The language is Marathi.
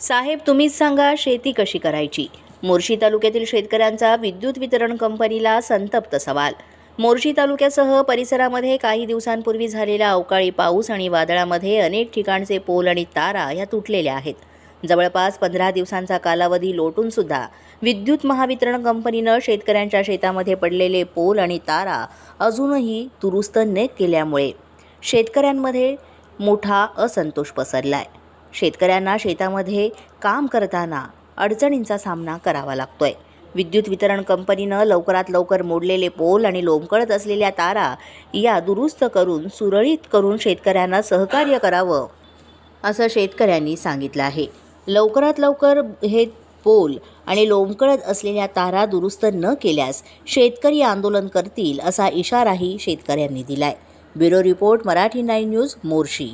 साहेब तुम्हीच सांगा शेती कशी करायची? मोर्शी तालुक्यातील शेतकऱ्यांचा विद्युत वितरण कंपनीला संतप्त सवाल. मोर्शी तालुक्यासह परिसरामध्ये काही दिवसांपूर्वी झालेला अवकाळी पाऊस आणि वादळामध्ये अनेक ठिकाणचे पोल आणि तारा ह्या तुटलेल्या आहेत. जवळपास पंधरा दिवसांचा कालावधी लोटून सुद्धा विद्युत महावितरण कंपनीनं शेतकऱ्यांच्या शेतामध्ये पडलेले पोल आणि तारा अजूनही दुरुस्त न केल्यामुळे शेतकऱ्यांमध्ये मोठा असंतोष पसरला आहे शेतकऱ्यांना शेतामध्ये काम करताना अडचणींचा सामना करावा लागतोय. विद्युत वितरण कंपनीनं लवकरात लवकर मोडलेले पोल आणि लोंबकळत असलेल्या तारा या दुरुस्त करून सुरळीत करून शेतकऱ्यांना सहकार्य करावं असं शेतकऱ्यांनी सांगितलं आहे. लवकरात लवकर हे पोल आणि लोंबकळत असलेल्या तारा दुरुस्त न केल्यास शेतकरी आंदोलन करतील असा इशाराही शेतकऱ्यांनी दिलाय. Bureau report Marathi nine news Morshi.